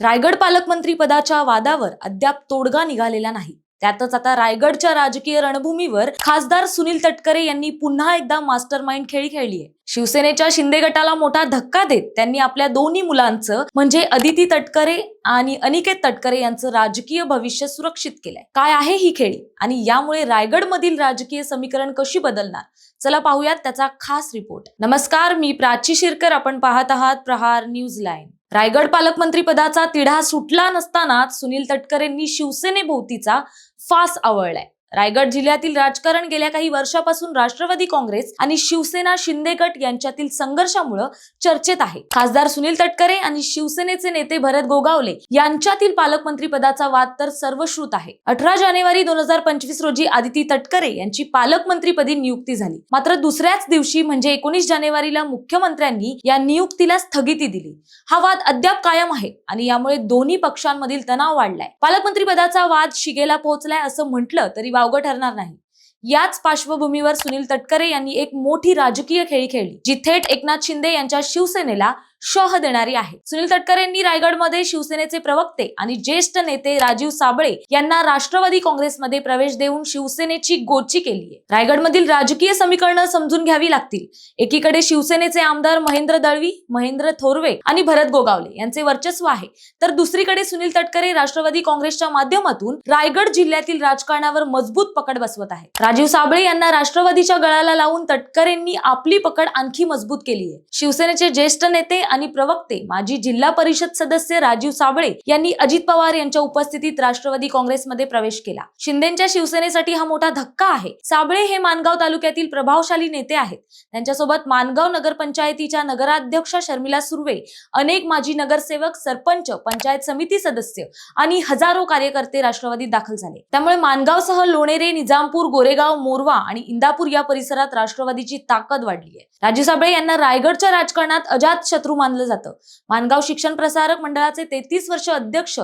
रायगड पालकमंत्री पदाच्या वादावर अद्याप तोडगा निघालेला नाही. त्यातच आता रायगडच्या राजकीय रणभूमीवर खासदार सुनील तटकरे यांनी पुन्हा एकदा मास्टर माइंड खेळी खेळली आहे शिवसेनेच्या शिंदे गटाला मोठा धक्का देत त्यांनी आपल्या दोन्ही मुलांचं म्हणजे अदिती तटकरे आणि अनिकेत तटकरे यांचं राजकीय भविष्य सुरक्षित केलंय. काय आहे ही खेळी? आणि यामुळे रायगडमधील राजकीय समीकरण कशी बदलणार? चला पाहूयात त्याचा खास रिपोर्ट नमस्कार मी प्राची शिरकर. आपण पाहत आहात प्रहार न्यूज लाईन. रायगड पालकमंत्री पदाचा तिढा सुटला नसतानाच सुनील तटकरेंनी शिवसेनेभोवतीचा फास आवळलाय. रायगड जिल्ह्यातील राजकारण गेल्या काही वर्षापासून राष्ट्रवादी काँग्रेस आणि शिवसेना शिंदे गट यांच्यातील संघर्षामुळं चर्चेत आहे. खासदार सुनील तटकरे आणि शिवसेनेचे नेते भरत गोगावले यांच्यातील पालकमंत्री पदाचा वाद तर सर्वश्रुत आहे. अठरा जानेवारी दोन हजार पंचवीस रोजी आदिती तटकरे यांची पालकमंत्रीपदी नियुक्ती झाली. मात्र दुसऱ्याच दिवशी म्हणजे एकोणीस जानेवारीला मुख्यमंत्र्यांनी या नियुक्तीला स्थगिती दिली. हा वाद अद्याप कायम आहे आणि यामुळे दोन्ही पक्षांमधील तणाव वाढलाय. पालकमंत्री पदाचा वाद शिगेला पोहोचलाय असं म्हटलं तरी वावगं ठरणार नाही. याच पार्श्वभूमीवर सुनील तटकरे यांनी एक मोठी राजकीय खेळी खेळली जी थेट एकनाथ शिंदे यांच्या शिवसेनेला शह देणारी आहे. सुनील तटकरेंनी रायगडमध्ये शिवसेनेचे प्रवक्ते आणि ज्येष्ठ नेते राजीव साबळे यांना राष्ट्रवादी काँग्रेसमध्ये प्रवेश देऊन शिवसेनेची गोची केली आहे. रायगडमधील राजकीय समीकरणं समजून घ्यावी लागतील. एकीकडे शिवसेनेचे आमदार महेंद्र दळवी महेंद्र थोरवे आणि भरत गोगावले यांचे वर्चस्व आहे. तर दुसरीकडे सुनील तटकरे राष्ट्रवादी काँग्रेसच्या माध्यमातून रायगड जिल्ह्यातील राजकारणावर मजबूत पकड बसवत आहे राजीव साबळे यांना राष्ट्रवादीच्या गळाला लावून तटकरेंनी आपली पकड आणखी मजबूत केली आहे. शिवसेनेचे ज्येष्ठ नेते आणि प्रवक्ते माजी जिल्हा परिषद सदस्य राजीव साबळे यांनी अजित पवार यांच्या उपस्थितीत राष्ट्रवादी काँग्रेसमध्ये प्रवेश केला. शिंदेच्या शिवसेनेसाठी हा मोठा धक्का आहे. साबळे हे मानगाव तालुक्यातील प्रभावशाली नेते आहेत. त्यांच्यासोबत मानगाव नगरपंचायतीच्या नगराध्यक्ष शर्मिला सुर्वे अनेक माजी नगरसेवक सरपंच पंचायत समिती सदस्य आणि हजारो कार्यकर्ते राष्ट्रवादीत दाखल झाले. त्यामुळे मानगावसह लोणेरे निजामपूर गोरेगाव मोरवा आणि इंदापूर या परिसरात राष्ट्रवादीची ताकद वाढली आहे. राजू साबळे यांना रायगडच्या राजकारणात अजात शत्रू मानलं जातं. मानगाव शिक्षण प्रसारक मंडळाचे तेहतीस वर्ष अध्यक्ष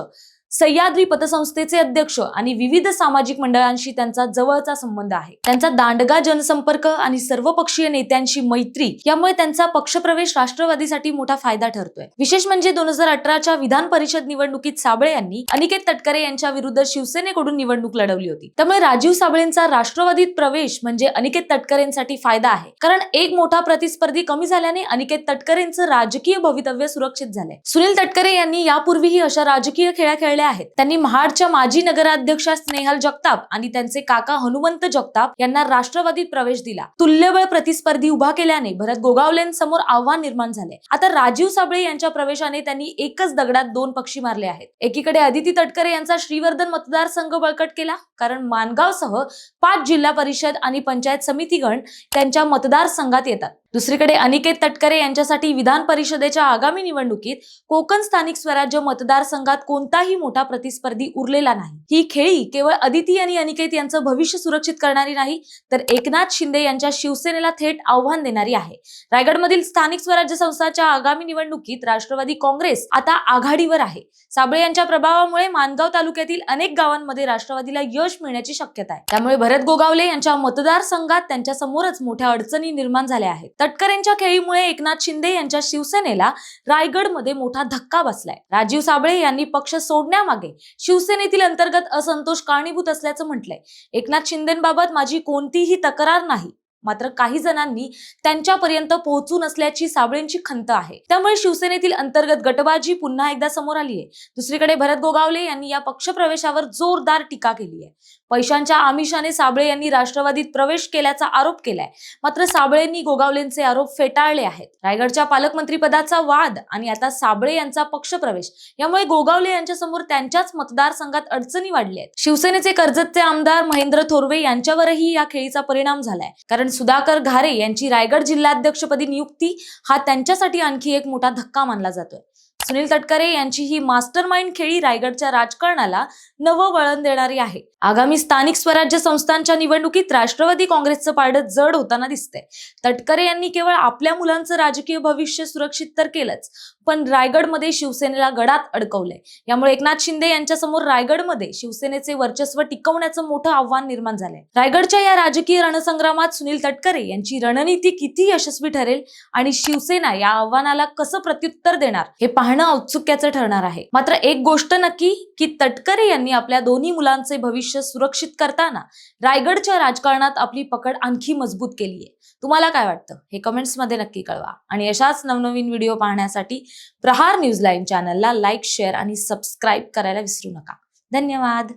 सह्याद्री पतसंस्थेचे अध्यक्ष आणि विविध सामाजिक मंडळांशी त्यांचा जवळचा संबंध आहे. त्यांचा दांडगा जनसंपर्क आणि सर्वपक्षीय नेत्यांशी मैत्री यामुळे त्यांचा पक्षप्रवेश राष्ट्रवादीसाठी मोठा फायदा ठरतोय. विशेष म्हणजे दोन हजार अठराच्या विधान परिषद निवडणुकीत साबळे यांनी अनिकेत तटकरे यांच्या विरुद्ध शिवसेनेकडून निवडणूक लढवली होती. त्यामुळे राजीव साबळेंचा राष्ट्रवादीत प्रवेश म्हणजे अनिकेत तटकरेंसाठी फायदा आहे. कारण एक मोठा प्रतिस्पर्धी कमी झाल्याने अनिकेत तटकरेंचं राजकीय भवितव्य सुरक्षित झालंय. सुनील तटकरे यांनी यापूर्वीही अशा राजकीय खेळ्या खेळल्या आहेत. त्यांनी महाडच्या माजी नगराध्यक्षा स्नेहल जगताप आणि त्यांचे काका हनुमंत जगताप यांना राष्ट्रवादीत प्रवेश दिला. तुल्यबळ प्रतिस्पर्धी उभा केल्याने भरत गोगावलेंसमोर आव्हान निर्माण झाले. आता राजीव साबळे यांच्या प्रवेशाने त्यांनी एकच दगडात दोन पक्षी मारले आहेत. एकीकडे अदिती तटकरे यांचा श्रीवर्धन मतदारसंघ बळकट केला कारण मानगावसह पाच जिल्हा परिषद आणि पंचायत समितीगण त्यांच्या मतदारसंघात येतात. दुसरीकडे अनिकेत तटकरे यांच्यासाठी विधान परिषदेच्या आगामी निवडणुकीत कोकण स्थानिक स्वराज्य मतदारसंघात कोणताही मोठा प्रतिस्पर्धी उरलेला नाही. ही खेळी केवळ अदिती आणि अनिकेत यांचं भविष्य सुरक्षित करणारी नाही तर एकनाथ शिंदे यांच्या शिवसेनेला थेट आव्हान देणारी आहे. रायगडमधील स्थानिक स्वराज्य संस्थाच्या आगामी निवडणुकीत राष्ट्रवादी काँग्रेस आता आघाडीवर आहे. साबळे यांच्या प्रभावामुळे मानगाव तालुक्यातील अनेक गावांमध्ये राष्ट्रवादीला यश मिळण्याची शक्यता आहे. त्यामुळे भरत गोगावले यांच्या मतदारसंघात त्यांच्या समोरच मोठ्या अडचणी निर्माण झाल्या आहेत. तटकरेंच्या खेळीमुळे एकनाथ शिंदे यांच्या शिवसेनेला रायगडमध्ये मोठा धक्का बसलाय. राजीव साबळे यांनी पक्ष सोडण्यामागे शिवसेनेतील अंतर्गत असंतोष कारणीभूत असल्याचं म्हटलंय. एकनाथ शिंदेबाबत माझी कोणतीही तक्रार नाही. मात्र काही जणांनी त्यांच्यापर्यंत पोहोचू नसल्याची साबळेंची खंत आहे. त्यामुळे शिवसेनेतील अंतर्गत गटबाजी पुन्हा एकदा समोर आली आहे दुसरीकडे भरत गोगावले यांनी या पक्षप्रवेशावर जोरदार टीका केली आहे. पैशांच्या आमिषाने साबळे यांनी राष्ट्रवादीत प्रवेश केल्याचा आरोप केलाय. मात्र साबळेंनी गोगावलेंचे आरोप फेटाळले आहेत. रायगडच्या पालकमंत्री पदाचा वाद आणि आता साबळे यांचा पक्षप्रवेश यामुळे गोगावले यांच्या समोर त्यांच्याच मतदारसंघात अडचणी वाढल्या आहेत. शिवसेनेचे कर्जतचे आमदार महेंद्र थोरवे यांच्यावरही या खेळीचा परिणाम झालाय. कारण सुधाकर घारे यांची रायगड जिल्हाध्यक्षपदी नियुक्ती हा त्यांच्यासाठी आणखी एक मोठा धक्का मानला जातोय. सुनील तटकरे यांची ही मास्टर माइंड खेळी रायगडच्या राजकारणाला नवं वळण देणारी आहे. आगामी स्थानिक स्वराज्य संस्थांच्या निवडणुकीत राष्ट्रवादी काँग्रेसचं पारडं जड होताना दिसतंय. तटकरे यांनी केवळ आपल्या मुलांचं राजकीय भविष्य सुरक्षित तर केलंच पण रायगडमध्ये शिवसेनेला गडात अडकवलंय. यामुळे एकनाथ शिंदे यांच्यासमोर रायगडमध्ये शिवसेनेचे वर्चस्व टिकवण्याचं मोठं आव्हान निर्माण झालंय. रायगडच्या या राजकीय रणसंग्रामात सुनील तटकरे यांची रणनीती किती यशस्वी ठरेल आणि शिवसेना या आव्हानाला कसं प्रत्युत्तर देणार हे पाहणं औत्सुक्याचं ठरणार आहे. मात्र एक गोष्ट नक्की की तटकरे यांनी आपल्या दोन्ही मुलांचे भविष्य सुरक्षित करताना रायगडच्या राजकारणात आपली पकड आणखी मजबूत केली आहे. तुम्हाला काय वाटतं? हे कमेंट्समध्ये नक्की कळवा. आणि अशाच नवनवीन व्हिडिओ पाहण्यासाठी प्रहार न्यूज लाईव्ह चॅनलला लाईक शेअर आणि सबस्क्राईब करायला विसरू नका. धन्यवाद!